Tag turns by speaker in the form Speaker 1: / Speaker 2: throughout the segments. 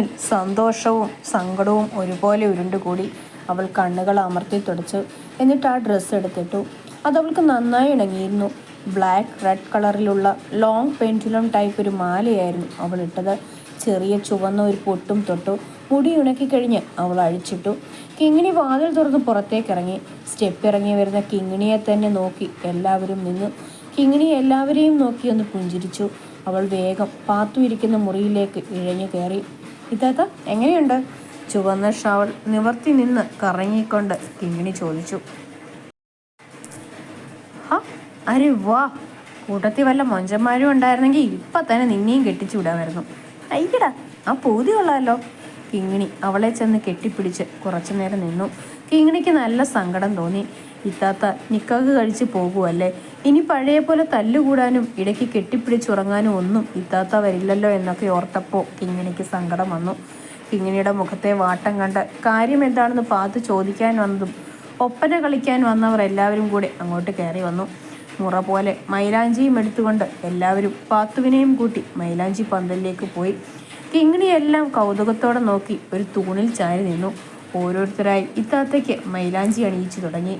Speaker 1: കണ്ണിൽ സന്തോഷവും സങ്കടവും ഒരുപോലെ ഉരുണ്ടുകൂടി അവൾ കണ്ണുകൾ അമർത്തി തുടച്ചു. എന്നിട്ട് ആ ഡ്രസ്സ് എടുത്തിട്ടു. അതവൾക്ക് നന്നായി ഇണങ്ങിയിരുന്നു. ബ്ലാക്ക് റെഡ് കളറിലുള്ള ലോങ് പെൻഡുലം ടൈപ്പ് ഒരു മാലയായിരുന്നു അവൾ ഇട്ടത്. ചെറിയ ചുവന്ന ഒരു പൊട്ടും തൊട്ടു. മുടി ഉണക്കി കഴിഞ്ഞ് അവൾ അഴിച്ചിട്ടു. കിങ്ങിണി വാതിൽ തുറന്ന് പുറത്തേക്ക് ഇറങ്ങി സ്റ്റെപ്പ് ഇറങ്ങി വരുന്ന കിങ്ങിണിയെ തന്നെ നോക്കി എല്ലാവരും നിന്നു. കിങ്ങിണി എല്ലാവരെയും നോക്കിയൊന്ന് പുഞ്ചിരിച്ചു. അവൾ വേഗം പാത്തു ഇരിക്കുന്ന മുറിയിലേക്ക് ഇഴഞ്ഞു കയറി. ഇതാത്ത എങ്ങനെയുണ്ട്? ചുവന്ന ഷാവൾ നിവർത്തി നിന്ന് കറങ്ങിക്കൊണ്ട് കിങ്ങിണി ചോദിച്ചു. ഹാ അരെ വാ കൂട്ടത്തിൽ വല്ല മൊഞ്ചന്മാരും ഉണ്ടായിരുന്നെങ്കിൽ ഇപ്പം തന്നെ നിന്നെയും കെട്ടിച്ചു വിടാമായിരുന്നു. അയ്യടാ ആ പൂതി കൊള്ളാമല്ലോ കിങ്ങിണി അവളെ ചെന്ന് കെട്ടിപ്പിടിച്ച് കുറച്ചു നേരം നിന്നു. കിങ്ങിണിക്ക് നല്ല സങ്കടം തോന്നി. ഇത്താത്ത നിക്കാക്ക് കഴിച്ച് പോകുമല്ലേ ഇനി പഴയ പോലെ തല്ലുകൂടാനും ഇടയ്ക്ക് കെട്ടിപ്പിടിച്ചുറങ്ങാനും ഒന്നും ഇത്താത്ത വരില്ലല്ലോ എന്നൊക്കെ ഓർത്തപ്പോൾ കിങ്ങിണിക്ക് സങ്കടം വന്നു. കിങ്ങിണിയുടെ മുഖത്തെ വാട്ടം കണ്ട് കാര്യം എന്താണെന്ന് പാത്ത് ചോദിക്കാൻ വന്നതും ഒപ്പന കളിക്കാൻ വന്നവർ എല്ലാവരും കൂടെ അങ്ങോട്ട് കയറി വന്നു. മുറ പോലെ മൈലാഞ്ചിയും എടുത്തുകൊണ്ട് എല്ലാവരും പാത്തുവിനെയും കൂട്ടി മൈലാഞ്ചി പന്തലിലേക്ക് പോയി. കിങ്ങിണിയെല്ലാം കൗതുകത്തോടെ നോക്കി ഒരു തൂണിൽ ചാരി നിന്നു. ഓരോരുത്തരായി ഇത്താത്തയ്ക്ക് മൈലാഞ്ചി അണിയിച്ചു തുടങ്ങി.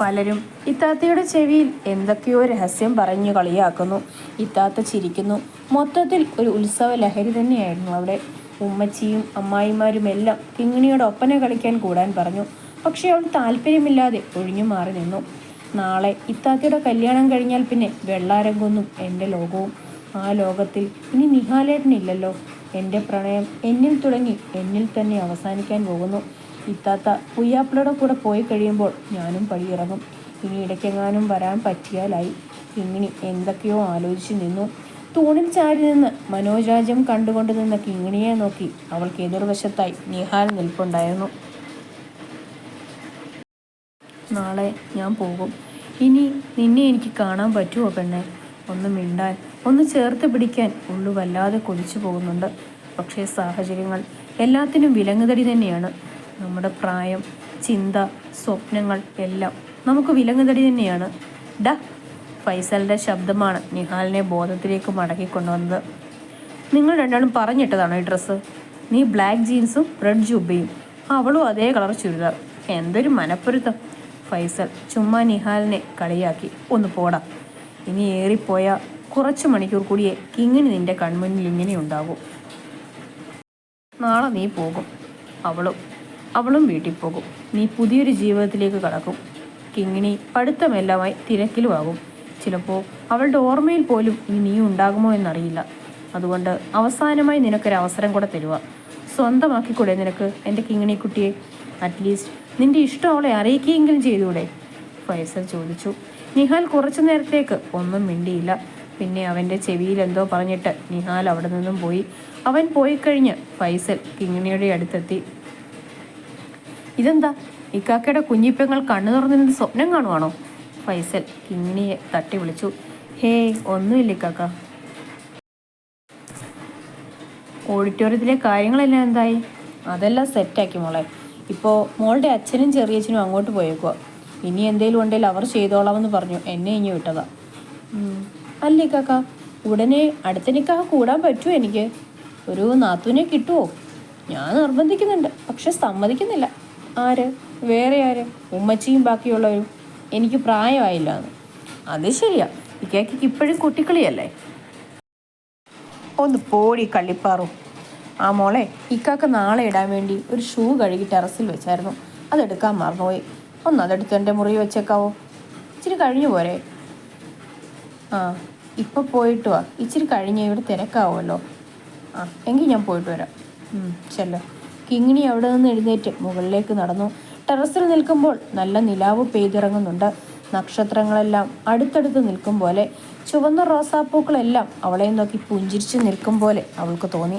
Speaker 1: പലരും ഇത്താത്തയുടെ ചെവിയിൽ എന്തൊക്കെയോ രഹസ്യം പറഞ്ഞു കളിയാക്കുന്നു. ഇത്താത്ത ചിരിക്കുന്നു. മൊത്തത്തിൽ ഒരു ഉത്സവ ലഹരി തന്നെയായിരുന്നു അവിടെ. ഉമ്മച്ചിയും അമ്മായിമാരും എല്ലാം കിങ്ങിണിയോട് ഒപ്പന കളിക്കാൻ കൂടാൻ പറഞ്ഞു. പക്ഷേ അവൾ താല്പര്യമില്ലാതെ ഒഴിഞ്ഞു മാറി നിന്നു. നാളെ ഇത്താത്തയുടെ കല്യാണം കഴിഞ്ഞാൽ പിന്നെ വെള്ളാരംഗൊന്നും എന്റെ ലോകവും. ആ ലോകത്തിൽ ഇനി നിഹാലേട്ടനില്ലല്ലോ. എന്റെ പ്രണയം എന്നിൽ തുടങ്ങി എന്നിൽ തന്നെ അവസാനിക്കാൻ പോകുന്നു. ഇത്താത്ത പുയ്യാപ്പിളയുടെ കൂടെ പോയി കഴിയുമ്പോൾ ഞാനും പടിയിറങ്ങും. ഇനി ഇടയ്ക്കെങ്ങാനും വരാൻ പറ്റിയാലായി. കിങ്ങിണി എന്തൊക്കെയോ ആലോചിച്ച് നിന്നു. തൂണിൽ ചാരി നിന്ന് മനോജാജം കണ്ടുകൊണ്ട് നിന്ന കിങ്ങിണിയെ നോക്കി അവൾക്ക് എതിർവശത്തായി നിഹാൽ നിൽപ്പുണ്ടായിരുന്നു. നാളെ ഞാൻ പോകും. ഇനി നിന്നെ എനിക്ക് കാണാൻ പറ്റുമോ പെണ്ണെ? ഒന്ന് മിണ്ടാൻ ഒന്ന് ചേർത്ത് പിടിക്കാൻ ഉള്ളു വല്ലാതെ കൊതിച്ചു പോകുന്നുണ്ട്. പക്ഷേ സാഹചര്യങ്ങൾ എല്ലാത്തിനും വിലങ്ങുതടി തന്നെയാണ്. നമ്മുടെ പ്രായം ചിന്ത സ്വപ്നങ്ങൾ എല്ലാം നമുക്ക് വിലങ്ങുതടി തന്നെയാണ്. ഡ ഫൈസലിന്റെ ശബ്ദമാണ് നിഹാലിനെ ബോധത്തിലേക്ക് മടക്കി നിങ്ങൾ രണ്ടാളും പറഞ്ഞിട്ടതാണോ ഈ ഡ്രസ്സ് നീ ബ്ലാക്ക് ജീൻസും റെഡ് ജുബയും. അവളും അതേ കളർ ചുരിദാർ. എന്തൊരു മനപ്പൊരുത്തം. ഫൈസൽ ചുമ്മാ നിഹാലിനെ കളിയാക്കി. ഒന്ന് പോടാ. ഇനി ഏറിപ്പോയ കുറച്ച് മണിക്കൂർ കൂടിയേ കിങ്ങിന് നിന്റെ കൺമുന്നിൽ ഇങ്ങനെ ഉണ്ടാകും നാളെ നീ പോകും. അവളും അവളും വീട്ടിൽ പോകും. നീ പുതിയൊരു ജീവിതത്തിലേക്ക് കടക്കും. കിങ്ങിണി പഠിത്തമെല്ലാമായി തിരക്കിലുമാകും. ചിലപ്പോൾ അവളുടെ ഓർമ്മയിൽ പോലും ഇനി നീ ഉണ്ടാകുമോ എന്നറിയില്ല. അതുകൊണ്ട് അവസാനമായി നിനക്കൊരു അവസരം കൂടെ തരുക സ്വന്തമാക്കിക്കൂടെ നിനക്ക് എന്റെ കിങ്ങിണി കുട്ടിയെ അറ്റ്ലീസ്റ്റ് നിന്റെ ഇഷ്ടം അവളെ അറിയിക്കുകയെങ്കിലും ചെയ്തുകൂടെ ഫൈസൽ ചോദിച്ചു. നിഹാൽ കുറച്ചു നേരത്തേക്ക് ഒന്നും മിണ്ടിയില്ല. പിന്നെ അവന്റെ ചെവിയിൽ എന്തോ പറഞ്ഞിട്ട് നിഹാൽ അവിടെ നിന്നും പോയി. അവൻ പോയി കഴിഞ്ഞ് ഫൈസൽ കിങ്ങിണിയുടെ അടുത്തെത്തി. ഇതെന്താ? ഇക്കാക്കയുടെ കുഞ്ഞിപ്പങ്ങൾ കണ്ണു തുറന്നിരുന്ന് സ്വപ്നം കാണുവാണോ? ഫൈസൽ കിങ്ങിണിയെ തട്ടി വിളിച്ചു. ഹേ ഒന്നുമില്ല ഇക്കാക്ക. ഓഡിറ്റോറിയത്തിലെ കാര്യങ്ങളെല്ലാം എന്തായി? അതെല്ലാം സെറ്റാക്കി മോളെ. ഇപ്പോൾ മോളുടെ അച്ഛനും ചെറിയച്ഛനും അങ്ങോട്ട് പോയേക്കുക ഇനി എന്തെങ്കിലും ഉണ്ടെങ്കിൽ അവർ ചെയ്തോളാമെന്ന് പറഞ്ഞു. എന്നെ ഇനി വിട്ടതാ. അല്ലേ കാക്ക ഉടനെ അടുത്ത നിക്കാഹ് കൂടാൻ പറ്റുമോ എനിക്ക്? ഒരു നാത്തുവിനെ കിട്ടുമോ ഞാൻ നിർബന്ധിക്കുന്നുണ്ട്. പക്ഷെ സമ്മതിക്കുന്നില്ല. ആര്? വേറെ ആര്? ഉമ്മച്ചിയും ബാക്കിയുള്ളവരും. എനിക്ക് പ്രായമായില്ല. എന്ന് അത് ശരിയാ. കേക്കിക്ക് ഇപ്പോഴും കുട്ടിക്കളിയല്ലേ? ഒന്ന് പോടി കള്ളിപ്പാറു. ആ മോളെ ഇക്കാക്ക് നാളെ ഇടാൻ വേണ്ടി ഒരു ഷൂ കഴുകി ടെറസിൽ വെച്ചായിരുന്നു. അതെടുക്കാൻ മറന്നുപോയി. ഒന്ന് അതെടുത്ത് എന്റെ മുറി വെച്ചേക്കാവോ? ഇച്ചിരി കഴിഞ്ഞു പോരെ. ആ ഇപ്പം പോയിട്ട് വാ. ഇച്ചിരി കഴിഞ്ഞ് ഇവിടെ തിരക്കാവുമല്ലോ. ആ എങ്കിൽ ഞാൻ പോയിട്ട് വരാം. ചെല്ലോ. കിങ്ങിണി അവിടെ നിന്ന് എഴുന്നേറ്റ് മുകളിലേക്ക് നടന്നു. ടെറസിൽ നിൽക്കുമ്പോൾ നല്ല നിലാവ് പെയ്തിറങ്ങുന്നുണ്ട്. നക്ഷത്രങ്ങളെല്ലാം അടുത്തടുത്ത് നിൽക്കും പോലെ ചുവന്ന റോസാപ്പൂക്കളെല്ലാം അവളെ നോക്കി പുഞ്ചിരിച്ച് നിൽക്കും പോലെ അവൾക്ക് തോന്നി.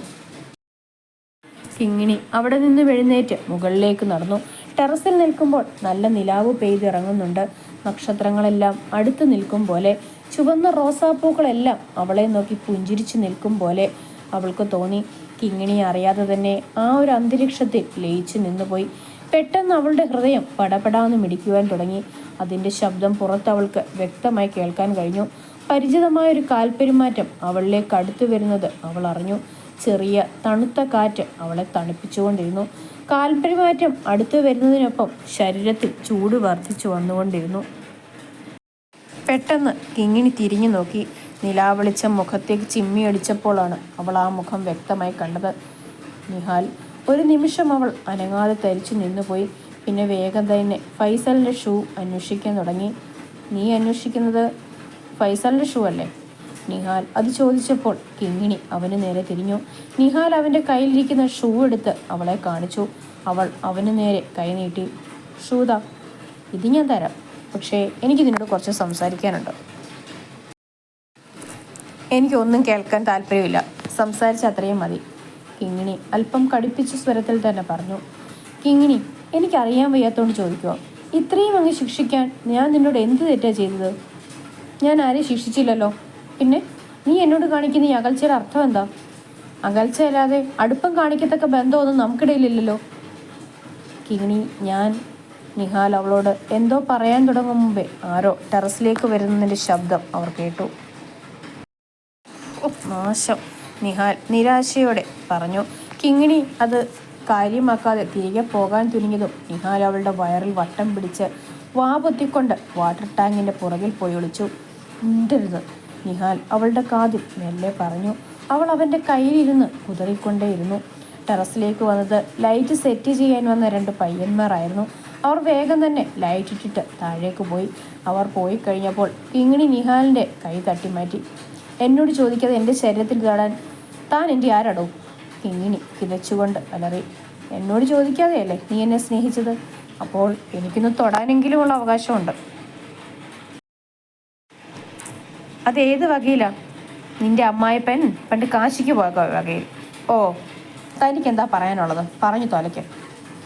Speaker 1: കിങ്ങിണി അവിടെ നിന്ന് എഴുന്നേറ്റ് മുകളിലേക്ക് നടന്നു. ടെറസിൽ നിൽക്കുമ്പോൾ നല്ല നിലാവ് പെയ്തിറങ്ങുന്നുണ്ട്. നക്ഷത്രങ്ങളെല്ലാം അടുത്ത് നിൽക്കും പോലെ ചുവന്ന റോസാപ്പൂക്കളെല്ലാം അവളെ നോക്കി പുഞ്ചിരിച്ച് നിൽക്കും പോലെ അവൾക്ക് തോന്നി. കിങ്ങിണി അറിയാതെ തന്നെ ആ ഒരു അന്തരീക്ഷത്തിൽ ലയിച്ചു നിന്നുപോയി. പെട്ടെന്ന് അവളുടെ ഹൃദയം പടപടാന്ന് മിടിക്കുവാൻ തുടങ്ങി. അതിന്റെ ശബ്ദം പുറത്ത് അവൾക്ക് വ്യക്തമായി കേൾക്കാൻ കഴിഞ്ഞു. പരിചിതമായ ഒരു കാൽപ്പെരുമാറ്റം അവളിലേക്ക് അടുത്തു വരുന്നത് അവൾ അറിഞ്ഞു. ചെറിയ തണുത്ത കാറ്റ് അവളെ തണുപ്പിച്ചുകൊണ്ടിരുന്നു. കാൽപ്പെരുമാറ്റം അടുത്തു വരുന്നതിനൊപ്പം ശരീരത്തിൽ ചൂട് വർദ്ധിച്ചു വന്നുകൊണ്ടിരുന്നു. പെട്ടെന്ന് കിങ്ങിണി തിരിഞ്ഞു നോക്കി. നിലാവെളിച്ചം മുഖത്തേക്ക് ചിമ്മിയടിച്ചപ്പോഴാണ് അവൾ ആ മുഖം വ്യക്തമായി കണ്ടത്. നിഹാൽ ഒരു നിമിഷം അവൾ അനങ്ങാതെ തരിച്ചു നിന്നുപോയി. പിന്നെ വേഗം തന്നെ ഫൈസലിന്റെ ഷൂ അന്വേഷിക്കാൻ തുടങ്ങി. നീ അന്വേഷിക്കുന്നത് ഫൈസലിന്റെ ഷൂ അല്ലേ? നിഹാൽ അത് ചോദിച്ചപ്പോൾ കിങ്ങിണി അവന് നേരെ തിരിഞ്ഞു. നിഹാൽ അവന്റെ കയ്യിലിരിക്കുന്ന ഷൂ എടുത്ത് അവളെ കാണിച്ചു. അവൾ അവന് നേരെ കൈ നീട്ടി. ഷൂതാ ഇത് ഞാൻ തരാം. പക്ഷേ എനിക്കിതിനോട് കുറച്ച് സംസാരിക്കാനുണ്ട്. എനിക്കൊന്നും കേൾക്കാൻ താല്പര്യമില്ല. സംസാരിച്ച അത്രയും മതി. കിങ്ങിണി അല്പം കടുപ്പിച്ച സ്വരത്തിൽ തന്നെ പറഞ്ഞു കിങ്ങിണി എനിക്കറിയാൻ വയ്യാത്തോണ്ട് ചോദിക്കുക ഇത്രയും അങ്ങ് ശിക്ഷിക്കാൻ ഞാൻ നിന്നോട് എന്ത് തെറ്റാ ചെയ്തത്? ഞാൻ ആരെയും ശിക്ഷിച്ചില്ലല്ലോ. പിന്നെ നീ എന്നോട് കാണിക്കുന്ന ഈ അകൽച്ചയുടെ അർത്ഥം എന്താ? അകൽച്ച അല്ലാതെ അടുപ്പം കാണിക്കത്തക്ക ബന്ധമൊന്നും നമുക്കിടയിലില്ലല്ലോ. കിങ്ങിണി ഞാൻ നിഹാൽ അവളോട് എന്തോ പറയാൻ തുടങ്ങും മുമ്പേ ആരോ ടെറസിലേക്ക് വരുന്നതിന്റെ ശബ്ദം അവർ കേട്ടു. നാശം നിഹാൽ നിരാശയോടെ പറഞ്ഞു. കിങ്ങിണി അത് കാര്യമാക്കാതെ തിരികെ പോകാൻ തുനിഞ്ഞതും നിഹാൽ അവളുടെ വയറിൽ വട്ടം പിടിച്ച് വാ പൊത്തിക്കൊണ്ട് വാട്ടർ ടാങ്കിന്റെ പുറകിൽ പോയി ഒളിച്ചു. ഉണ്ടരുത് നിഹാൽ അവളുടെ കാതിൽ മെല്ലെ പറഞ്ഞു. അവൾ അവന്റെ കയ്യിലിരുന്ന് കുതറിക്കൊണ്ടേയിരുന്നു. ടെറസിലേക്ക് വന്നത് ലൈറ്റ് സെറ്റ് ചെയ്യാൻ വന്ന രണ്ട് പയ്യന്മാരായിരുന്നു. അവർ വേഗം തന്നെ ലൈറ്റ് ഇട്ടിട്ട് താഴേക്ക് പോയി. അവർ പോയി കഴിഞ്ഞപ്പോൾ കിങ്ങിണി നിഹാലിന്റെ കൈ തട്ടി മാറ്റി എന്നോട് ചോദിക്കാതെ എന്റെ ശരീരത്തിൽ തൊടാൻ താൻ എന്റെ ആരാടോ? കിങ്ങിണി കിതച്ചുകൊണ്ട് അലറി. എന്നോട് ചോദിക്കാതെയല്ലേ നീ എന്നെ സ്നേഹിച്ചത്? അപ്പോൾ എനിക്കൊന്ന് തൊടാനെങ്കിലുമുള്ള അവകാശമുണ്ട്. അതേത് വകയിലാണ് നിന്റെ അമ്മായിപ്പൻ പണ്ട് കാശിക്ക് പോയ വകയിൽ. ഓ തനിക്ക് എന്താ പറയാനുള്ളത്? പറഞ്ഞു തൊലയ്ക്ക്.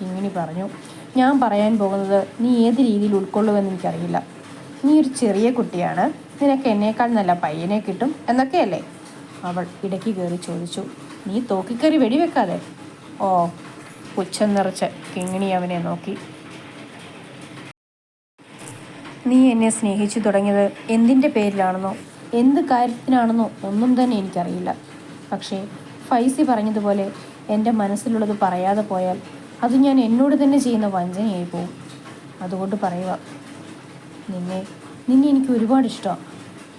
Speaker 1: കിങ്ങിണി പറഞ്ഞു. ഞാൻ പറയാൻ പോകുന്നത് നീ ഏത് രീതിയിൽ ഉൾക്കൊള്ളുമെന്ന് എനിക്കറിയില്ല. നീ ഒരു ചെറിയ കുട്ടിയാണ്. നിനക്ക് എന്നേക്കാൾ നല്ല പയ്യനെ കിട്ടും എന്നൊക്കെയല്ലേ? അവൾ ഇടയ്ക്ക് കയറി ചോദിച്ചു. നീ തോക്കിക്കറി വെടിവെക്കാതെ? ഓ പുച്ഛം നിറച്ച് കിങ്ങിണി അവനെ നോക്കി. നീ എന്നെ സ്നേഹിച്ചു തുടങ്ങിയത് എന്തിന്റെ പേരിലാണെന്നോ? എന്ത് കാര്യത്തിനാണെന്നോ ഒന്നും തന്നെ എനിക്കറിയില്ല. പക്ഷേ ഫൈസി പറഞ്ഞതുപോലെ എന്റെ മനസ്സിലുള്ളത് പറയാതെ പോയാൽ അത് ഞാൻ എന്നോട് തന്നെ ചെയ്യുന്ന വഞ്ചനയായി പോകും അതുകൊണ്ട് പറയുക നിന്നെ നിന്നെ എനിക്ക് ഒരുപാട് ഇഷ്ടമാണ്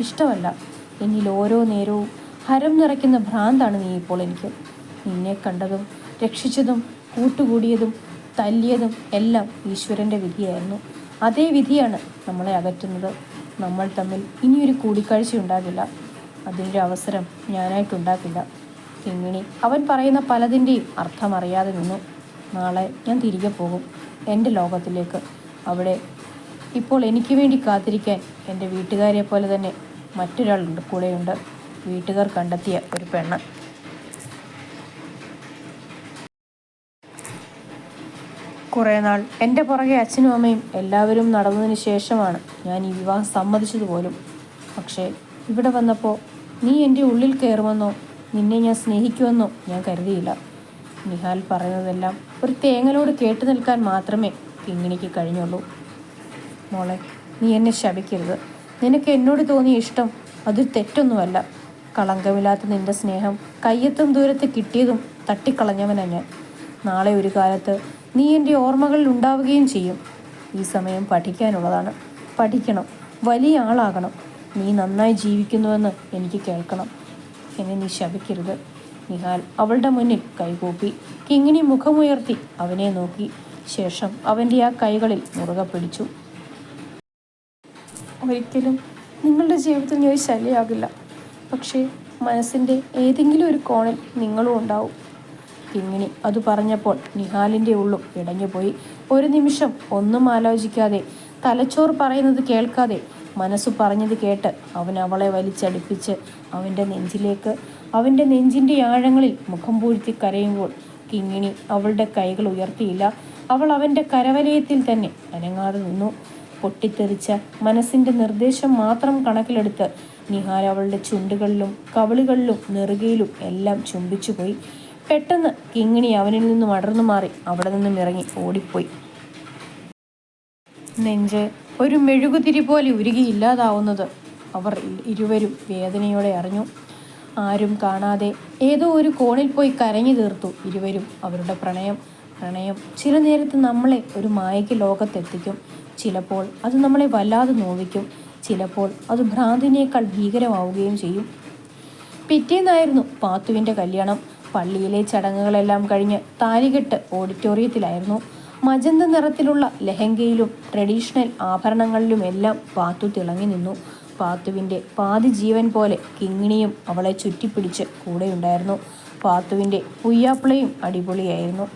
Speaker 1: ഇഷ്ടമല്ല. എന്നിൽ ഓരോ നേരവും ഹരം നിറയ്ക്കുന്ന ഭ്രാന്താണ് നീ ഇപ്പോൾ എനിക്ക്. നിന്നെ കണ്ടതും രക്ഷിച്ചതും കൂട്ടുകൂടിയതും തല്ലിയതും എല്ലാം ഈശ്വരന്റെ വിധിയായിരുന്നു. അതേ വിധിയാണ് നമ്മളെ അകറ്റുന്നത്. നമ്മൾ തമ്മിൽ ഇനിയൊരു കൂടിക്കാഴ്ച ഉണ്ടാകില്ല. അതിന്റെ അവസരം ഞാനായിട്ടുണ്ടാക്കില്ല കിങ്ങിണി അവൻ പറയുന്ന പലതിന്റെയും അർത്ഥമറിയാതെ നിന്നു. നാളെ ഞാൻ തിരികെ പോകും. എന്റെ ലോകത്തിലേക്ക്. അവിടെ ഇപ്പോൾ എനിക്ക് വേണ്ടി കാത്തിരിക്കാൻ എന്റെ വീട്ടുകാരെ പോലെ തന്നെ മറ്റൊരാളുണ്ട് കൂടെയുണ്ട് വീട്ടുകാർ കണ്ടെത്തിയ ഒരു പെണ്ണ്. കുറേ നാൾ എന്റെ പുറകെ അച്ഛനും അമ്മയും എല്ലാവരും നടന്നതിന് ശേഷമാണ് ഞാൻ ഈ വിവാഹം സമ്മതിച്ചത് പോലും. പക്ഷേ ഇവിടെ വന്നപ്പോൾ നീ എന്റെ ഉള്ളിൽ കയറുമെന്നോ നിന്നെ ഞാൻ സ്നേഹിക്കുമെന്നോ ഞാൻ കരുതിയില്ല. നിഹാൽ പറയുന്നതെല്ലാം ഒരു തേങ്ങലോട് കേട്ടു നിൽക്കാൻ മാത്രമേ കിങ്ങിണിക്ക് കഴിഞ്ഞുള്ളൂ. മോളെ നീ എന്നെ ശപിക്കരുത്. നിനക്ക് എന്നോട് തോന്നിയ ഇഷ്ടം അതൊരു തെറ്റൊന്നുമല്ല. കളങ്കമില്ലാത്ത നിന്റെ സ്നേഹം കയ്യെത്തും ദൂരത്ത് കിട്ടിയതും തട്ടിക്കളഞ്ഞവനാ ഞാൻ. നാളെ ഒരു കാലത്ത് നീ എന്റെ ഓർമ്മകളിൽ ഉണ്ടാവുകയും ചെയ്യും. ഈ സമയം പഠിക്കാനുള്ളതാണ്. പഠിക്കണം. വലിയ ആളാകണം. നീ നന്നായി ജീവിക്കുന്നുവെന്ന് എനിക്ക് കേൾക്കണം. എന്നെ നീ ശപിക്കരുത്. നിഹാൽ അവളുടെ മുന്നിൽ കൈകൂപ്പി കിങ്ങിണി മുഖമുയർത്തി അവനെ നോക്കി. ശേഷം അവന്റെ ആ കൈകളിൽ മുറുകെ പിടിച്ചു. ഒരിക്കലും നിങ്ങളുടെ ജീവിതത്തിൽ ഞാൻ ഒരു ശല്യമാകില്ല. പക്ഷേ മനസ്സിന്റെ ഏതെങ്കിലും ഒരു കോണിൽ നിങ്ങളും ഉണ്ടാവും. കിങ്ങിണി അത് പറഞ്ഞപ്പോൾ നിഹാലിന്റെ ഉള്ളും ഇടഞ്ഞുപോയി. ഒരു നിമിഷം ഒന്നും ആലോചിക്കാതെ തലച്ചോർ പറയുന്നത് കേൾക്കാതെ മനസ്സ് പറഞ്ഞത് കേട്ട് അവൻ അവളെ വലിച്ചടിപ്പിച്ച് അവന്റെ നെഞ്ചിലേക്ക് അവന്റെ നെഞ്ചിന്റെ ആഴങ്ങളിൽ മുഖം പൂഴ്ത്തി കരയുമ്പോൾ കിങ്ങിണി അവളുടെ കൈകൾ ഉയർത്തിയില്ല. അവൾ അവന്റെ കരവലയത്തിൽ തന്നെ അനങ്ങാതെ നിന്നു. പൊട്ടിത്തെറിച്ച മനസ്സിന്റെ നിർദ്ദേശം മാത്രം കണക്കിലെടുത്ത് നിഹാൽ അവളുടെ ചുണ്ടുകളിലും കവിളുകളിലും നെറുകയിലും എല്ലാം ചുംബിച്ചുപോയി. പെട്ടെന്ന് കിങ്ങിണി അവനിൽ നിന്നും അടർന്നു മാറി അവിടെ നിന്നും ഇറങ്ങി ഓടിപ്പോയി. നെഞ്ച് ഒരു മെഴുകുതിരി പോലെ ഉരുകി ഇല്ലാതാവുന്നത് അവർ ഇരുവരും വേദനയോടെ അറിഞ്ഞു. ആരും കാണാതെ ഏതോ ഒരു കോണിൽ പോയി കരഞ്ഞു തീർത്തു ഇരുവരും അവരുടെ പ്രണയം. പ്രണയം ചില നേരത്ത് നമ്മളെ ഒരു മായയ്ക്ക് ലോകത്തെത്തിക്കും. ചിലപ്പോൾ അത് നമ്മളെ വല്ലാതെ നോവിക്കും. ചിലപ്പോൾ അത് ഭ്രാന്തിനേക്കാൾ ഭീകരമാവുകയും ചെയ്യും. പിറ്റേന്നായിരുന്നു പാത്തുവിന്റെ കല്യാണം. പള്ളിയിലെ ചടങ്ങുകളെല്ലാം കഴിഞ്ഞ് താലികെട്ട് ഓഡിറ്റോറിയത്തിലായിരുന്നു. മജന്ത നിറത്തിലുള്ള ലഹങ്കയിലും ട്രഡീഷണൽ ആഭരണങ്ങളിലുമെല്ലാം പാത്തു തിളങ്ങി നിന്നു. പാത്തുവിന്റെ പാതി ജീവൻ പോലെ കിങ്ങിണിയും അവളെ ചുറ്റിപ്പിടിച്ച് കൂടെയുണ്ടായിരുന്നു. പാത്തുവിന്റെ പുയ്യാപ്പിളയും അടിപൊളിയായിരുന്നു.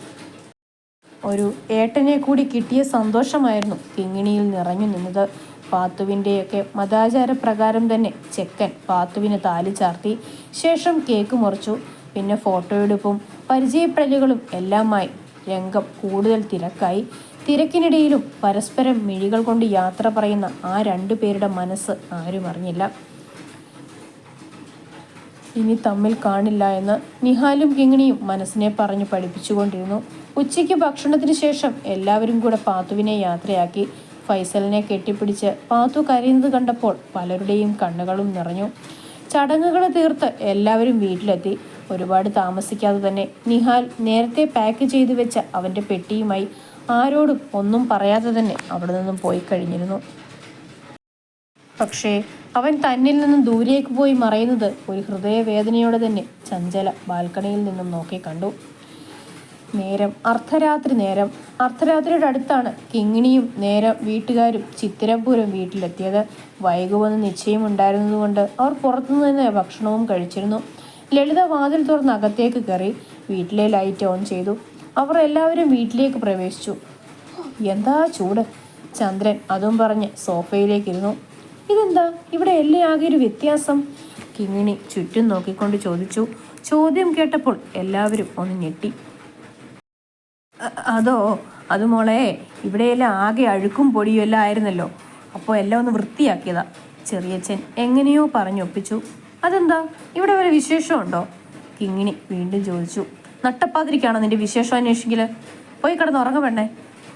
Speaker 1: ഒരു ഏട്ടനെ കൂടി കിട്ടിയ സന്തോഷമായിരുന്നു കിങ്ങിണിയിൽ നിറഞ്ഞു നിന്നത്. പാത്തുവിന്റെയൊക്കെ മതാചാരപ്രകാരം തന്നെ ചെക്കൻ പാത്തുവിന് താലി ചാർത്തി ശേഷം കേക്ക് മുറിച്ചു. പിന്നെ ഫോട്ടോയെടുപ്പും പരിചയപ്പെടലുകളും എല്ലാമായി രംഗം കൂടുതൽ തിരക്കായി. തിരക്കിനിടയിലും പരസ്പരം മിഴികൾ കൊണ്ട് യാത്ര പറയുന്ന ആ രണ്ടു പേരുടെ മനസ്സ് ആരും അറിഞ്ഞില്ല. ഇനി തമ്മിൽ കാണില്ല എന്ന് നിഹാലും കിങ്ങിണിയും മനസ്സിനെ പറഞ്ഞു പഠിപ്പിച്ചുകൊണ്ടിരുന്നു. ഉച്ചയ്ക്ക് ഭക്ഷണത്തിന് ശേഷം എല്ലാവരും കൂടെ പാത്തുവിനെ യാത്രയാക്കി ഫൈസലിനെ കെട്ടിപ്പിടിച്ച് പാത്തു കരയുന്നത് കണ്ടപ്പോൾ പലരുടെയും കണ്ണുകളും നിറഞ്ഞു. ചടങ്ങുകൾ തീർത്ത് എല്ലാവരും വീട്ടിലെത്തി. ഒരുപാട് താമസിക്കാതെ തന്നെ നിഹാൽ നേരത്തെ പാക്ക് ചെയ്തു വെച്ച അവന്റെ പെട്ടിയുമായി ആരോടും ഒന്നും പറയാതെ തന്നെ അവിടെ നിന്നും പോയി കഴിഞ്ഞിരുന്നു. പക്ഷേ അവൻ തന്നിൽ നിന്നും ദൂരേക്ക് പോയി മറയുന്നത് ഒരു ഹൃദയവേദനയോടെ തന്നെ ചഞ്ചല ബാൽക്കണിയിൽ നിന്നും നോക്കി കണ്ടു. നേരം അർദ്ധരാത്രി നേരം. അർദ്ധരാത്രിയുടെ അടുത്താണ് കിങ്ങിണിയും നേരം വീട്ടുകാരും ചിത്തിരപൂരം വീട്ടിലെത്തിയത്. വൈകുമെന്ന് നിശ്ചയമുണ്ടായിരുന്നതുകൊണ്ട് അവർ പുറത്തുനിന്ന് തന്നെ ഭക്ഷണവും കഴിച്ചിരുന്നു. ലളിത വാതിൽ തുറന്ന് അകത്തേക്ക് കയറി വീട്ടിലെ ലൈറ്റ് ഓൺ ചെയ്തു. അവർ എല്ലാവരും വീട്ടിലേക്ക് പ്രവേശിച്ചു. എന്താ ചൂട്? ചന്ദ്രൻ അതും പറഞ്ഞ് സോഫയിലേക്കിരുന്നു. ഇതെന്താ? ഇവിടെ എല്ലാം ആകെ ഒരു വ്യത്യാസം? കിങ്ങിണി ചുറ്റും നോക്കിക്കൊണ്ട് ചോദിച്ചു. ചോദ്യം കേട്ടപ്പോൾ എല്ലാവരും ഒന്ന് ഞെട്ടി. അതോ അത് മോളെ ഇവിടെയെല്ലാം ആകെ അഴുക്കും പൊടിയും എല്ലാം ആയിരുന്നല്ലോ. അപ്പോൾ എല്ലാം ഒന്ന് വൃത്തിയാക്കിയതാ. ചെറിയച്ഛൻ എങ്ങനെയോ പറഞ്ഞൊപ്പിച്ചു അതെന്താ? ഇവിടെ വരെ വിശേഷമുണ്ടോ? കിങ്ങിണി വീണ്ടും ചോദിച്ചു. നട്ടപ്പാതിരിക്കാണോ നിന്റെ വിശേഷം അന്വേഷിക്കൽ പോയി കിടന്ന് ഉറങ്ങപ്പെണ്ണേ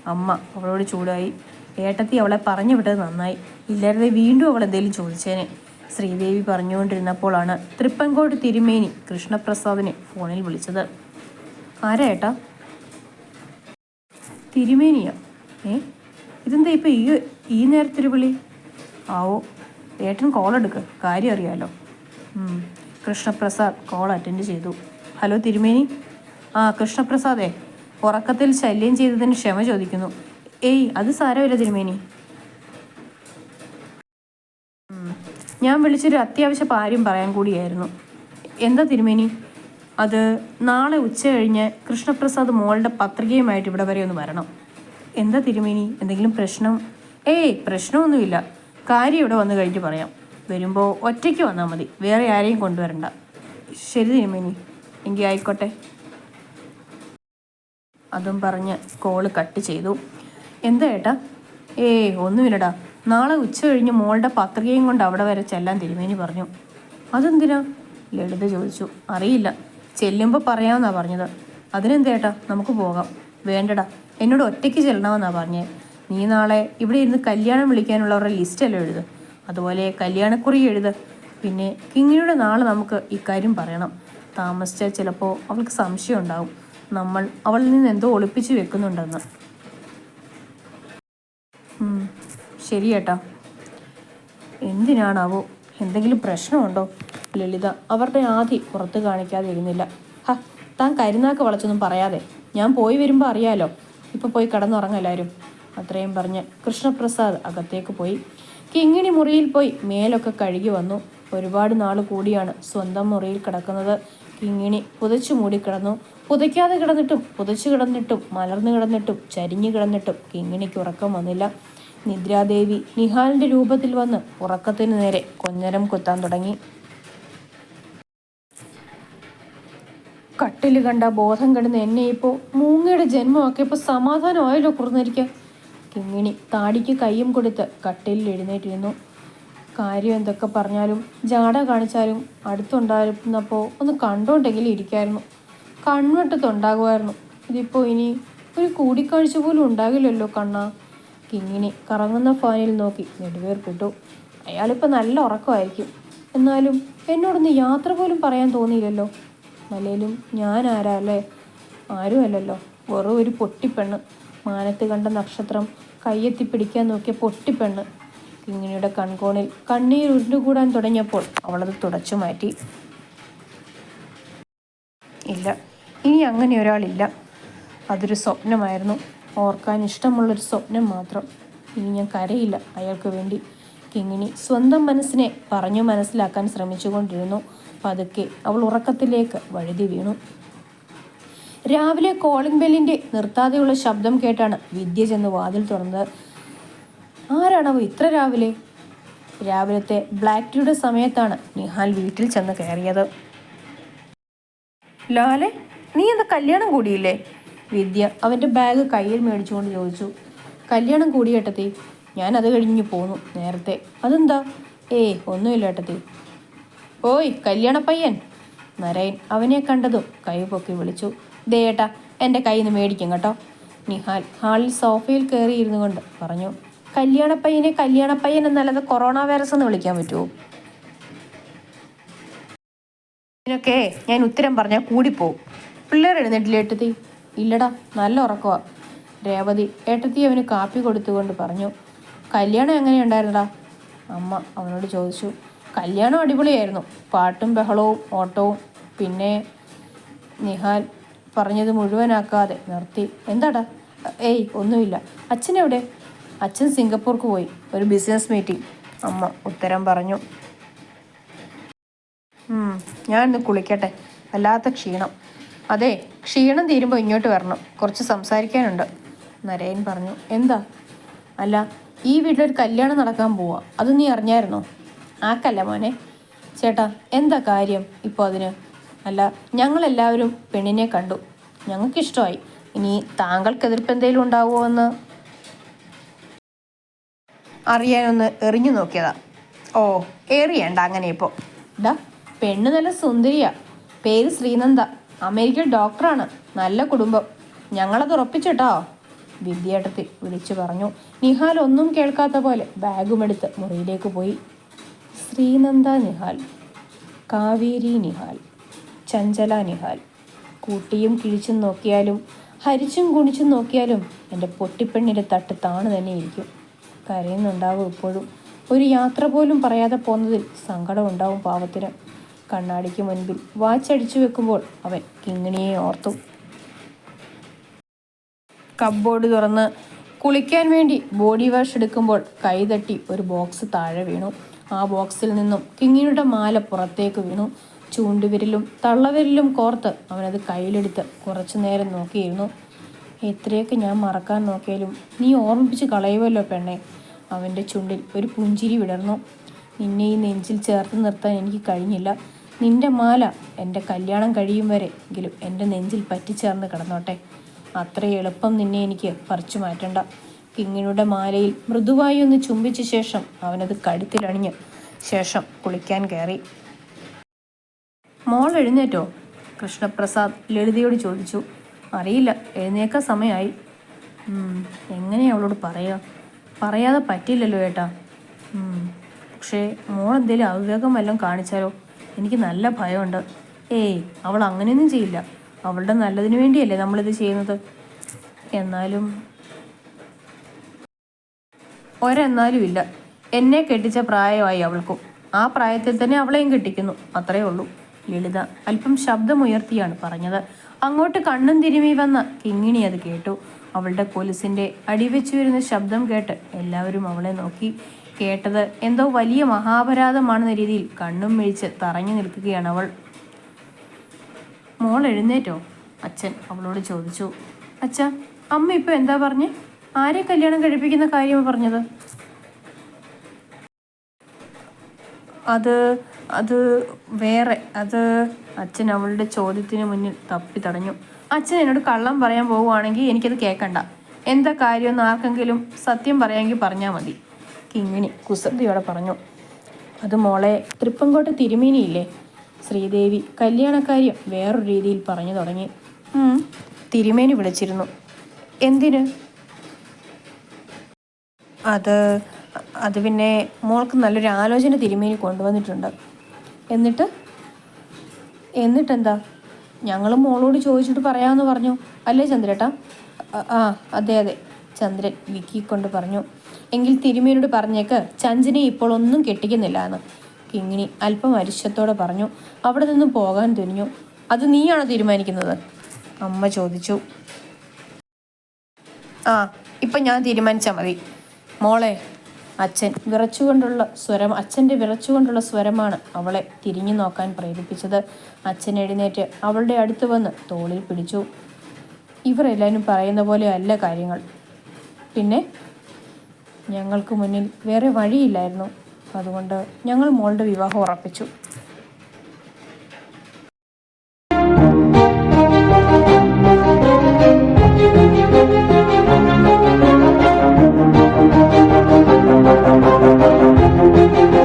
Speaker 1: അമ്മ അവളോട് ചൂടായി. ഏട്ടത്തി അവളെ പറഞ്ഞു വിട്ടത് നന്നായി. ഇല്ലാതെ വീണ്ടും അവൾ എന്തെങ്കിലും ചോദിച്ചേനെ. ശ്രീദേവി പറഞ്ഞുകൊണ്ടിരുന്നപ്പോഴാണ് തൃപ്പങ്കോട് തിരുമേനി കൃഷ്ണപ്രസാദിനെ ഫോണിൽ വിളിച്ചത്. ആരാ ഏട്ടാ? തിരുമേനിയോ. ഏ? ഇതെന്താ ഇപ്പം ഈ ഈ നേരത്തൊരു വിളി? ആവോ ഏട്ടൻ കോൾ എടുക്ക്. കാര്യം അറിയാലോ. കൃഷ്ണപ്രസാദ് കോൾ അറ്റൻഡ് ചെയ്തു. ഹലോ തിരുമേനി. ആ കൃഷ്ണപ്രസാദേ ഉറക്കത്തിൽ ശല്യം ചെയ്തതിന് ക്ഷമ ചോദിക്കുന്നു. ഏയ് അത് സാരമില്ല തിരുമേനി. ഞാൻ വിളിച്ചൊരു അത്യാവശ്യ കാര്യം പറയാൻ കൂടിയായിരുന്നു. എന്താ തിരുമേനി? അത് നാളെ ഉച്ച കഴിഞ്ഞ് കൃഷ്ണപ്രസാദ് മോളുടെ പത്രികയുമായിട്ട് ഇവിടെ വരെ ഒന്ന് വരണം. എന്താ തിരുമേനി? എന്തെങ്കിലും പ്രശ്നം? ഏയ് പ്രശ്നമൊന്നുമില്ല. കാര്യം ഇവിടെ വന്ന് കഴിഞ്ഞ് പറയാം. വരുമ്പോൾ ഒറ്റയ്ക്ക് വന്നാൽ മതി. വേറെ ആരെയും കൊണ്ടുവരണ്ട. ശരി തിരുമേനി. എങ്കിൽ ആയിക്കോട്ടെ. അതും പറഞ്ഞ് കോൾ കട്ട് ചെയ്തു. എന്താ ഏട്ടാ? ഏയ് ഒന്നുമില്ലടാ. നാളെ ഉച്ച കഴിഞ്ഞ് മോളുടെ പത്രികയും കൊണ്ട് അവിടെ വരെ ചെല്ലാൻ തിരുമേനി പറഞ്ഞു. അതെന്തിനാ? ലളിത ചോദിച്ചു. അറിയില്ല. ചെല്ലുമ്പോൾ പറയാമെന്നാ പറഞ്ഞത്. അതിനെന്തേട്ടാ നമുക്ക് പോകാം. വേണ്ടടാ. എന്നോട് ഒറ്റയ്ക്ക് ചെല്ലണമെന്നാ പറഞ്ഞത് നീ നാളെ ഇവിടെ ഇരുന്ന് കല്യാണം വിളിക്കാനുള്ളവരുടെ ലിസ്റ്റെല്ലാം എഴുത്. അതുപോലെ കല്യാണക്കുറി എഴുത്. പിന്നെ കിങ്ങിയുടെ നാളെ നമുക്ക് ഇക്കാര്യം പറയണം. താമസിച്ചാൽ ചിലപ്പോൾ അവൾക്ക് സംശയം ഉണ്ടാവും. നമ്മൾ അവളിൽ നിന്ന് എന്തോ ഒളിപ്പിച്ചു വെക്കുന്നുണ്ടെന്ന്. ശരി ഏട്ടാ എന്തിനാണാവോ? എന്തെങ്കിലും പ്രശ്നമുണ്ടോ? ലളിത അവരുടെ ആധി പുറത്ത് കാണിക്കാതിരുന്നില്ല ഹ താൻ കരുനാക്ക് വളച്ചൊന്നും പറയാതെ. ഞാൻ പോയി വരുമ്പോൾ അറിയാലോ. ഇപ്പോൾ പോയി കിടന്നുറങ്ങ എല്ലാവരും അത്രയും പറഞ്ഞ് കൃഷ്ണപ്രസാദ് അകത്തേക്ക് പോയി. കിങ്ങിണി മുറിയിൽ പോയി മേലൊക്കെ കഴുകി വന്നു. ഒരുപാട് നാൾ കൂടിയാണ് സ്വന്തം മുറിയിൽ കിടക്കുന്നത്. കിങ്ങിണി പുതച്ചു മൂടിക്കിടന്നു പുതയ്ക്കാതെ കിടന്നിട്ടും പുതച്ചു കിടന്നിട്ടും മലർന്നു കിടന്നിട്ടും ചരിഞ്ഞു കിടന്നിട്ടും കിങ്ങിണിക്ക് ഉറക്കം വന്നില്ല. നിദ്രാദേവി നിഹാലിന്റെ രൂപത്തിൽ വന്ന് ഉറക്കത്തിനു നേരെ കൊഞ്ഞരം കുത്താൻ തുടങ്ങി. കട്ടിൽ കണ്ട ബോധം കിടന്ന് എന്നെ ഇപ്പോൾ മൂങ്ങയുടെ ജന്മമൊക്കെ ഇപ്പോൾ സമാധാനമായല്ലോ കുറന്നിരിക്കുക കിങ്ങിണി താടിക്ക് കയ്യും കൊടുത്ത് കട്ടിലിൽ എഴുന്നേറ്റിരുന്നു. കാര്യം എന്തൊക്കെ പറഞ്ഞാലും ജാട കാണിച്ചാലും അടുത്തുണ്ടായിരുന്നപ്പോൾ ഒന്ന് കണ്ടോണ്ടെങ്കിലും ഇരിക്കായിരുന്നു. കൺവെട്ടത്തുണ്ടാകുമായിരുന്നു. ഇതിപ്പോൾ ഇനി ഒരു കൂടിക്കാഴ്ച പോലും ഉണ്ടാകില്ലല്ലോ കണ്ണ. കിങ്ങിണി കറങ്ങുന്ന ഫാനിൽ നോക്കി നെടുവേർപ്പിട്ടു. അയാളിപ്പോൾ നല്ല ഉറക്കമായിരിക്കും. എന്നാലും എന്നോടൊന്ന് യാത്ര പോലും പറയാൻ തോന്നിയില്ലല്ലോ. അല്ലേലും ഞാൻ ആരാ അല്ലേ ആരും അല്ലല്ലോ വെറും ഒരു പൊട്ടിപ്പെണ്ണ്. മാനത്ത് കണ്ട നക്ഷത്രം കയ്യെത്തി പിടിക്കാൻ നോക്കിയ പൊട്ടിപ്പെണ്ണ്. കിങ്ങിണിയുടെ കൺകോണിൽ കണ്ണീർ ഉരുണ്ടുകൂടാൻ തുടങ്ങിയപ്പോൾ അവളത് തുടച്ചു മാറ്റി. ഇല്ല. ഇനി അങ്ങനെ ഒരാളില്ല. അതൊരു സ്വപ്നമായിരുന്നു. ഓർക്കാൻ ഇഷ്ടമുള്ളൊരു സ്വപ്നം മാത്രം. ഇനി ഞാൻ കരയില്ല. അയാൾക്ക് വേണ്ടി കിങ്ങിണി സ്വന്തം മനസ്സിനെ പറഞ്ഞു മനസ്സിലാക്കാൻ ശ്രമിച്ചുകൊണ്ടിരുന്നു. പതുക്കെ അവൾ ഉറക്കത്തിലേക്ക് വഴുതി വീണു. രാവിലെ കോളിംഗ് ബെല്ലിന്റെ നിർത്താതെയുള്ള ശബ്ദം കേട്ടാണ് വിദ്യ ചെന്ന് വാതിൽ തുറന്നത്. ആരാണവ ഇത്ര രാവിലെ? രാവിലത്തെ ബ്ലാക്ക് ടീയുടെ സമയത്താണ് നിഹാൽ വീട്ടിൽ ചെന്ന് കയറിയത്. ലാലെ നീ എന്താ കല്യാണം കൂടിയില്ലേ? വിദ്യ അവന്റെ ബാഗ് കയ്യിൽ മേടിച്ചുകൊണ്ട് ചോദിച്ചു. കല്യാണം കൂടിയേട്ടത്തി ഞാൻ അത് കഴിഞ്ഞ് പോന്നു നേരത്തെ. അതെന്താ? ഏയ് ഒന്നുമില്ല ഏട്ടത്തി. ഓയ് കല്യാണ പയ്യൻ നരയൻ അവനെ കണ്ടതും കൈ പൊക്കി വിളിച്ചു. ദേട്ടാ എന്റെ കയ്യിൽ നിന്ന് മേടിക്കും കേട്ടോ. നിഹാൽ ഹാളിൽ സോഫയിൽ കയറിയിരുന്നു കൊണ്ട് പറഞ്ഞു കല്യാണപ്പയ്യനെ കല്യാണപ്പയ്യൻ എന്നല്ലാതെ കൊറോണ വൈറസ് എന്ന് വിളിക്കാൻ പറ്റുമോ? ഇതിനൊക്കെ ഞാൻ ഉത്തരം പറഞ്ഞാൽ കൂടിപ്പോവും. പിള്ളേർ എഴുന്നേറ്റില്ല ഏട്ടത്തി? ഇല്ലടാ നല്ല ഉറക്കമാണ് രേവതി ഏട്ടത്തി അവന് കാപ്പി കൊടുത്തുകൊണ്ട് പറഞ്ഞു കല്യാണം എങ്ങനെയുണ്ടായിരുന്നടാ? അമ്മ അവനോട് ചോദിച്ചു കല്യാണം അടിപൊളിയായിരുന്നു. പാട്ടും ബഹളവും ഓട്ടവും പിന്നെ നിഹാൽ പറഞ്ഞത് മുഴുവനാക്കാതെ നിർത്തി. എന്താടാ? ഏയ് ഒന്നുമില്ല. അച്ഛനെവിടെ? അച്ഛൻ സിംഗപ്പൂർക്ക് പോയി. ഒരു ബിസിനസ് മീറ്റിംഗ്. അമ്മ ഉത്തരം പറഞ്ഞു. ഞാൻ ഇന്ന് കുളിക്കട്ടെ. വല്ലാത്ത ക്ഷീണം. അതെ ക്ഷീണം തീരുമ്പോൾ ഇങ്ങോട്ട് വരണം. കുറച്ച് സംസാരിക്കാനുണ്ട്. നരയൻ പറഞ്ഞു. എന്താ? അല്ല ഈ വീട്ടിലൊരു കല്യാണം നടക്കാൻ പോവാ. അത് നീ അറിഞ്ഞായിരുന്നോ? ആക്കല്ല മോനെ? ചേട്ടാ എന്താ കാര്യം ഇപ്പോൾ അതിന്? അല്ല ഞങ്ങളെല്ലാവരും പെണ്ണിനെ കണ്ടു. ഞങ്ങൾക്കിഷ്ടമായി. ഇനി താങ്കൾക്ക് എതിർപ്പ് എന്തെങ്കിലും ഉണ്ടാവുമോ എന്ന്? അറിയാനൊന്ന് എറിഞ്ഞു നോക്കിയതാ. ഓ ഏറിയണ്ട അങ്ങനെ ഇപ്പോൾ ഡാ പെണ്ണ് നല്ല സുന്ദരിയാ. പേര് ശ്രീനന്ദ. അമേരിക്കൻ ഡോക്ടറാണ്. നല്ല കുടുംബം. ഞങ്ങളത് ഉറപ്പിച്ചിട്ടോ വിദ്യേട്ടത്തിൽ വിളിച്ചു പറഞ്ഞു. നിഹാൽ ഒന്നും കേൾക്കാത്ത പോലെ ബാഗുമെടുത്ത് മുറിയിലേക്ക് പോയി. ശ്രീനന്ദ നിഹാൽ കാവേരി നിഹാൽ ചഞ്ചല നിഹാൽ. കൂട്ടിയും കിഴിച്ചും നോക്കിയാലും ഹരിച്ചും കുണിച്ചും നോക്കിയാലും എന്റെ പൊട്ടിപ്പെണ്ണിന്റെ തട്ട് താണ് തന്നെ ഇരിക്കും കരയുന്നുണ്ടാവും ഇപ്പോഴും. ഒരു യാത്ര പോലും പറയാതെ പോകുന്നതിൽ സങ്കടം ഉണ്ടാവും പാവത്തിന്. കണ്ണാടിക്ക് മുൻപിൽ വാച്ചടിച്ചു വെക്കുമ്പോൾ അവൻ കിങ്ങിണിയെ ഓർത്തു. കബോർഡ് തുറന്ന് കുളിക്കാൻ വേണ്ടി ബോഡി വാഷ് എടുക്കുമ്പോൾ കൈതട്ടി ഒരു ബോക്സ് താഴെ വീണു. ആ ബോക്സിൽ നിന്നും കിങ്ങിയുടെ മാല പുറത്തേക്ക് വീണു. ചൂണ്ടുവിരലും തള്ളവിരലും കോർത്ത് അവനത് കയ്യിലെടുത്ത് കുറച്ചു നേരം നോക്കിയിരുന്നു. എത്രയൊക്കെ ഞാൻ മറക്കാൻ നോക്കിയാലും നീ ഓർമ്മിപ്പിച്ച് കളയുമല്ലോ പെണ്ണെ അവന്റെ ചുണ്ടിൽ ഒരു പുഞ്ചിരി വിടർന്നു. നിന്നെ ഈ നെഞ്ചിൽ ചേർത്ത് നിർത്താൻ എനിക്ക് കഴിഞ്ഞില്ല. നിന്റെ മാല എന്റെ കല്യാണം കഴിയും വരെ എങ്കിലും എന്റെ നെഞ്ചിൽ പറ്റിച്ചേർന്ന് കിടന്നോട്ടെ. അത്ര എളുപ്പം നിന്നെ എനിക്ക് പറിച്ചു മാറ്റണ്ട. കിങ്ങിണിയുടെ മാലയിൽ മൃദുവായി ഒന്ന് ചുംബിച്ച ശേഷം അവനത് കഴുത്തിലണിഞ്ഞ് ശേഷം കുളിക്കാൻ കയറി. മോൾ എഴുന്നേറ്റോ? കൃഷ്ണപ്രസാദ് ലളിതയോട് ചോദിച്ചു. അറിയില്ല എഴുന്നേക്കാൻ സമയമായി. എങ്ങനെയാ അവളോട് പറയുക പറയാതെ പറ്റില്ലല്ലോ ഏട്ടാ. പക്ഷേ മോൾ എന്തേലും അവിവേകം വല്ലതും കാണിച്ചാലോ? എനിക്ക് നല്ല ഭയമുണ്ട്. ഏയ് അവൾ അങ്ങനെയൊന്നും ചെയ്യില്ല. അവളുടെ നല്ലതിനു വേണ്ടിയല്ലേ നമ്മളിത് ചെയ്യുന്നത്. എന്നാലും ഒരെന്നാലും ഇല്ല. എന്നെ കെട്ടിച്ച പ്രായമായി അവൾക്കും. ആ പ്രായത്തിൽ തന്നെ അവളെയും കെട്ടിക്കുന്നു. അത്രയേ ഉള്ളൂ. ലളിത അല്പം ശബ്ദമുയർത്തിയാണ് പറഞ്ഞത്. അങ്ങോട്ട് കണ്ണും തിരുമി വന്ന കിങ്ങിണി അത് കേട്ടു. അവളുടെ കൊലുസിന്റെ അടിവെച്ചു വരുന്ന ശബ്ദം കേട്ട് എല്ലാവരും അവളെ നോക്കി. കേട്ടത് എന്തോ വലിയ മഹാപരാധമാണെന്ന രീതിയിൽ കണ്ണും മിഴിച്ച് തറഞ്ഞു നിൽക്കുകയാണ് അവൾ. മോൾ എഴുന്നേറ്റോ? അച്ഛൻ അവളോട് ചോദിച്ചു. അച്ഛ അമ്മ ഇപ്പൊ എന്താ പറഞ്ഞേ? ആരെ കല്യാണം കഴിപ്പിക്കുന്ന കാര്യം പറഞ്ഞത്? അത് അത് വേറെ അത് അച്ഛൻ അവളുടെ ചോദ്യത്തിന് മുന്നിൽ തപ്പി തടഞ്ഞു. അച്ഛൻ എന്നോട് കള്ളം പറയാൻ പോവുകയാണെങ്കിൽ എനിക്കത് കേൾക്കണ്ട. എന്താ കാര്യമെന്ന് ആർക്കെങ്കിലും സത്യം പറയാമെങ്കിൽ പറഞ്ഞാൽ മതി. കിങ്ങിണി കുസൃതിയോടെ പറഞ്ഞു. അത് മോളെ തൃപ്പങ്കോട്ട് തിരുമേനിയില്ലേ? ശ്രീദേവി കല്യാണക്കാര്യം വേറൊരു രീതിയിൽ പറഞ്ഞു തുടങ്ങി. "ഉം, തിരുമേനി വിളിച്ചിരുന്നു. എന്തിന്? അത് അത് പിന്നെ മോൾക്ക് നല്ലൊരു ആലോചന തിരുമേനി കൊണ്ടുവന്നിട്ടുണ്ട്. എന്നിട്ട് എന്നിട്ടെന്താ? ഞങ്ങൾ മോളോട് ചോദിച്ചിട്ട് പറയാമെന്ന് പറഞ്ഞു. അല്ലേ ചന്ദ്രേട്ടാ? ആ അതെ അതെ. ചന്ദ്രൻ വിക്കിക്കൊണ്ട് പറഞ്ഞു. എങ്കിൽ തിരുമേനോട് പറഞ്ഞേക്ക് ചഞ്ചിനെ ഇപ്പോൾ ഒന്നും കെട്ടിക്കുന്നില്ല എന്ന്. കിങ്ങിണി അല്പം അരിശത്തോടെ പറഞ്ഞു. അവിടെ നിന്ന് പോകാൻ തുനിഞ്ഞു. അത് നീയാണോ തീരുമാനിക്കുന്നത്? അമ്മ ചോദിച്ചു. ആ ഇപ്പം ഞാൻ തീരുമാനിച്ചാൽ മതി. മോളെ അച്ഛൻ വിറച്ചുകൊണ്ടുള്ള സ്വരം അച്ഛന്റെ വിറച്ചുകൊണ്ടുള്ള സ്വരമാണ് അവളെ തിരിഞ്ഞു നോക്കാൻ പ്രേരിപ്പിച്ചത്. അച്ഛൻ എഴുന്നേറ്റ് അവളുടെ അടുത്ത് വന്ന് തോളിൽ പിടിച്ചു. ഇവർ എല്ലാവരും പറയുന്ന പോലെ അല്ല കാര്യങ്ങൾ. പിന്നെ ഞങ്ങൾക്ക് മുന്നിൽ വേറെ വഴിയില്ലായിരുന്നു. അതുകൊണ്ട് ഞങ്ങൾ മോളുടെ വിവാഹം ഉറപ്പിച്ചു.